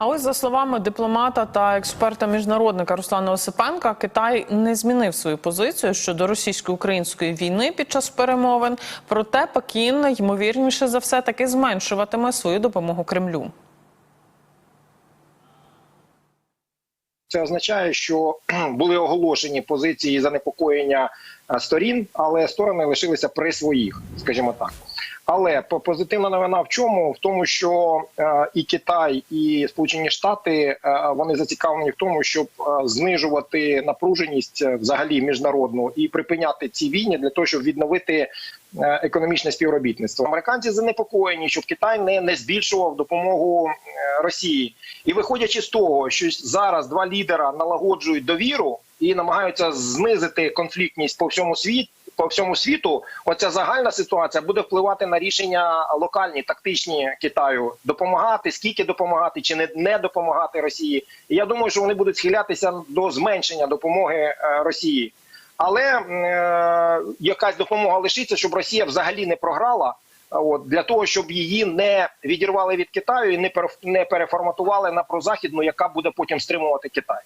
А ось за словами дипломата та експерта міжнародника Руслана Осипенка, Китай не змінив свою позицію щодо російсько-української війни під час перемовин. Проте Пекін ймовірніше за все таки зменшуватиме свою допомогу Кремлю. Це означає, що були оголошені позиції занепокоєння е, сторін, але сторони лишилися при своїх, скажімо так. Але по- позитивна новина в чому? В тому, що е, і Китай, і Сполучені Штати е, вони зацікавлені в тому, щоб е, знижувати напруженість взагалі міжнародну і припиняти ці війни для того, щоб відновити економічне співробітництво. Американці занепокоєні, щоб Китай не, не збільшував допомогу Росії. І виходячи з того, що зараз два лідера налагоджують довіру і намагаються знизити конфліктність по всьому світі. По всьому світу, оця загальна ситуація буде впливати на рішення локальні, тактичні Китаю допомагати, скільки допомагати, чи не, не допомагати Росії. І я думаю, що вони будуть схилятися до зменшення допомоги е, Росії. Але е, якась допомога лишиться, щоб Росія взагалі не програла. От для того, щоб її не відірвали від Китаю і не переф- не переформатували на прозахідну, яка буде потім стримувати Китай.